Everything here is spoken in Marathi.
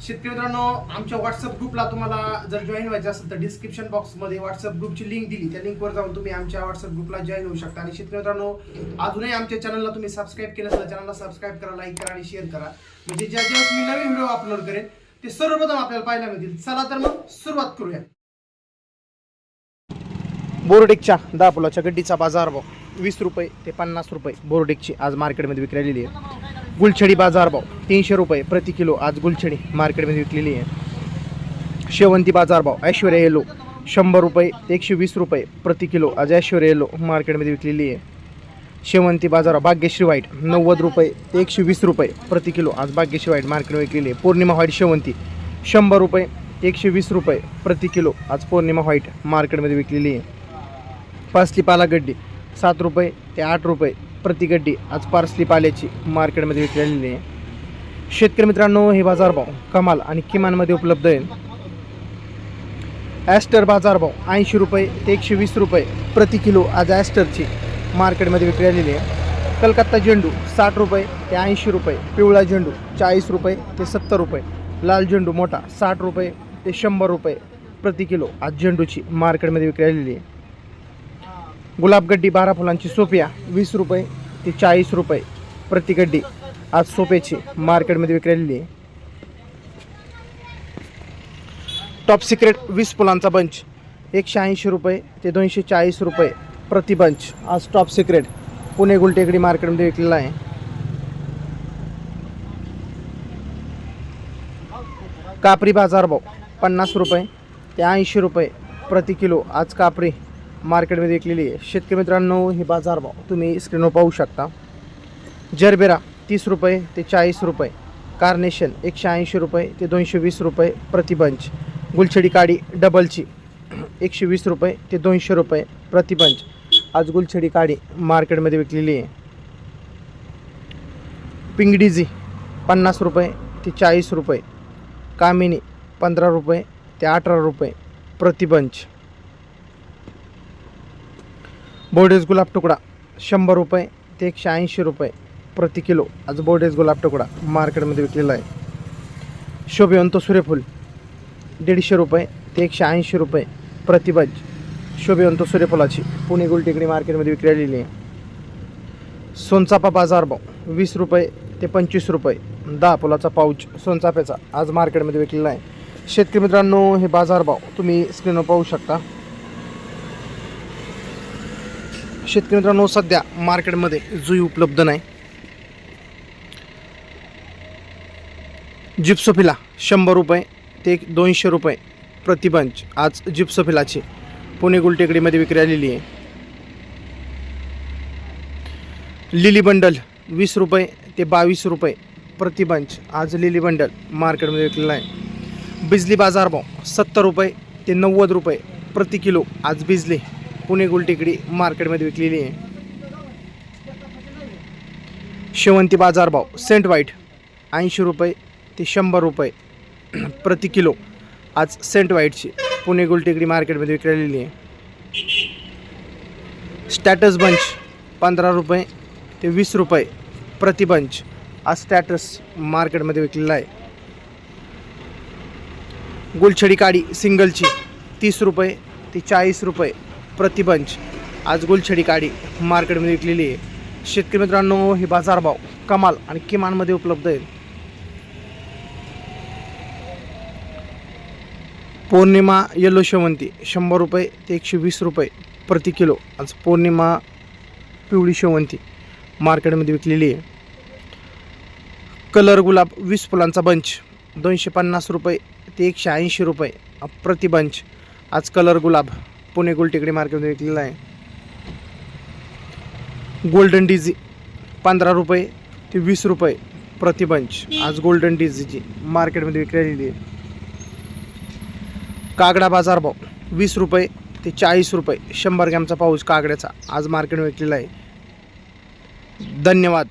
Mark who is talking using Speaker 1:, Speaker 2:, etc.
Speaker 1: शेतकरी मित्रांनो आमच्या व्हॉट्सअप ग्रुपला तुम्हाला जर जॉईन व्हायचं असेल तर डिस्क्रिप्शन बॉक्समध्ये व्हॉट्सअप ग्रुपची लिंक दिली. त्या लिंकवर जाऊन तुम्ही आमच्या व्हॉट्सअप ग्रुपला जॉईन होऊ शकता. आणि शेतकरी मित्रांनो अजूनही आमच्या चॅनलला तुम्ही सबस्क्राईब केलं तर चॅनलला सबस्क्राईब करा लाईक करा आणि शेअर करा. म्हणजे ज्या ज्या मी नवीन व्हिडिओ अपलोड करेन ते सर्वप्रथम आपल्याला पाहायला मिळतील. चला तर मग सुरुवात करूया. बोर्डेकच्या दहा गड्डीचा गड्डीचा बाजारभाव वीस रुपये ते पन्नास रुपये बोर्डेकची आज मार्केटमध्ये विकलेली आहे. गुलछडी बाजारभाव तीनशे रुपये प्रति किलो आज गुलछडी मार्केटमध्ये विकलेली आहे. शेवंती बाजारभाव ऐश्वर्या येलो शंभर रुपये एकशे वीस रुपये प्रति किलो आज ऐश्वर्या येलो मार्केटमध्ये विकलेली आहे. शेवंती बाजारभाव भाग्यश्री व्हाईट नव्वद रुपये ते एकशे वीस रुपये प्रति किलो आज भाग्यश्री व्हाईट मार्केटमध्ये विकलेली आहे. पौर्णिमा व्हाईट शेवंती शंभर रुपये एकशे वीस रुपये प्रति किलो आज पौर्णिमा व्हाईट मार्केटमध्ये विकलेली आहे. पासली पाला गड्डी सात रुपये ते आठ रुपये प्रति गड्डी आज पार्सली पाल्याची मार्केटमध्ये विकलेली आहे. शेतकरी मित्रांनो हे बाजारभाव कमाल आणि किमानमध्ये उपलब्ध आहे. ॲस्टर बाजारभाव ऐंशी रुपये ते एकशे वीस रुपये प्रति किलो आज ॲस्टरची मार्केटमध्ये विकलेली आहे. कलकत्ता झेंडू साठ रुपये ते ऐंशी रुपये पिवळा झेंडू चाळीस रुपये ते सत्तर रुपये लाल झेंडू मोठा साठ रुपये ते शंभर रुपये प्रति किलो आज झेंडूची मार्केटमध्ये विकलेली आहे. गुलाबगड्डी बारा फुलांची सोप्या वीस रुपये ते चाळीस रुपये प्रति गड्डी. आज सोप्याची मार्केटमध्ये विकलेली आहे. टॉप सिक्रेट वीस फुलांचा बंच एकशे ऐंशी रुपये ते दोनशे चाळीस रुपये प्रति बंच आज टॉप सिक्रेट पुणे गुलटेकडी मार्केटमध्ये विकलेला आहे. कापरी बाजारभाव पन्नास रुपये ते ऐंशी रुपये प्रति किलो. आज कापरी मार्केटमध्ये विकलेली आहे. शेतकरी मित्रांनो हे बाजारभाव तुम्ही स्क्रीनवर पाहू शकता. जरबेरा तीस रुपये ते चाळीस रुपये कार्नेशन एकशे ऐंशी रुपये ते दोनशे वीस रुपये प्रतिबंच गुलछडी काडी डबलची एकशे वीस रुपये ते दोनशे रुपये प्रतिबंच आज गुलछडी काडी मार्केटमध्ये विकलेली आहे. पिंगडीजी पन्नास रुपये ते चाळीस रुपये कामिनी पंधरा रुपये ते अठरा रुपये प्रतिबंच बोर्डेज गुलाब तुकडा. शंभर रुपये ते एकशे ऐंशी रुपये प्रति किलो. आज बोर्डेज गुलाब तुकडा मार्केटमध्ये विकलेला आहे. शोभिवंत सूर्यफूल दीडशे रुपये ते एकशे ऐंशी रुपये प्रतिबज शोभिवंत सूर्यफुलाची पुणे गुलटेकडी मार्केटमध्ये विकलेली आहे. सोनचापा बाजारभाव वीस रुपये ते पंचवीस रुपये. दहा फुलाचा पाऊच सोनचाफ्याचा आज मार्केटमध्ये विकलेला आहे. शेतकरी मित्रांनो हे बाजारभाव तुम्ही स्क्रीनवर पाहू शकता. शेतकरी मित्रांनो सध्या मार्केटमध्ये जुई उपलब्ध नाही. जिप्सोफिला शंभर रुपये ते एक दोनशे रुपये प्रतिबंच आज जिप्सोफिलाची पुणे गुलटेकडीमध्ये विक्री आलेली आहे. लिली बंडल वीस रुपये ते बावीस रुपये प्रतिबंच आज लिली बंडल मार्केटमध्ये विकलेला आहे. बिजली बाजारभाव सत्तर रुपये ते नव्वद रुपये प्रति किलो आज बिजली पुणे गुलटेकडी मार्केटमध्ये विकलेली आहे. शेवंती बाजारभाव सेंट व्हाईट ऐंशी रुपये ते शंभर रुपये प्रति किलो. आज सेंट व्हाईटची पुणे गुलटेकडी मार्केटमध्ये विकलेली आहे. स्टॅटस बंच पंधरा रुपये ते वीस रुपये प्रति बंच. आज स्टॅटस मार्केटमध्ये विकलेला आहे. गुलछडी काडी सिंगलची तीस रुपये ते चाळीस रुपये प्रतिबंच आज गुलछडी काडी मार्केटमध्ये विकलेली आहे. शेतकरी मित्रांनो हे बाजारभाव कमाल आणि किमानमध्ये उपलब्ध आहे पौर्णिमा येलो शेवंती शंभर रुपये ते एकशे वीस रुपये प्रति किलो. आज पौर्णिमा पिवळी शेवंती मार्केटमध्ये विकलेली आहे. कलर गुलाब वीस फुलांचा बंच दोनशे पन्नास रुपये ते एकशे ऐंशी रुपये प्रति बंच आज कलर गुलाब पुणे गुलटेकडी मार्केटमध्ये विकलेला आहे. गोल्डन डीजी पंधरा रुपये ते वीस रुपये प्रतिबंच. आज गोल्डन डीजीची मार्केटमध्ये विकलेली आहे. कागडा बाजार भाव वीस रुपये ते चाळीस रुपये. शंभर ग्रॅमचा पाऊस कागड्याचा आज मार्केटमध्ये विकलेला आहे. धन्यवाद.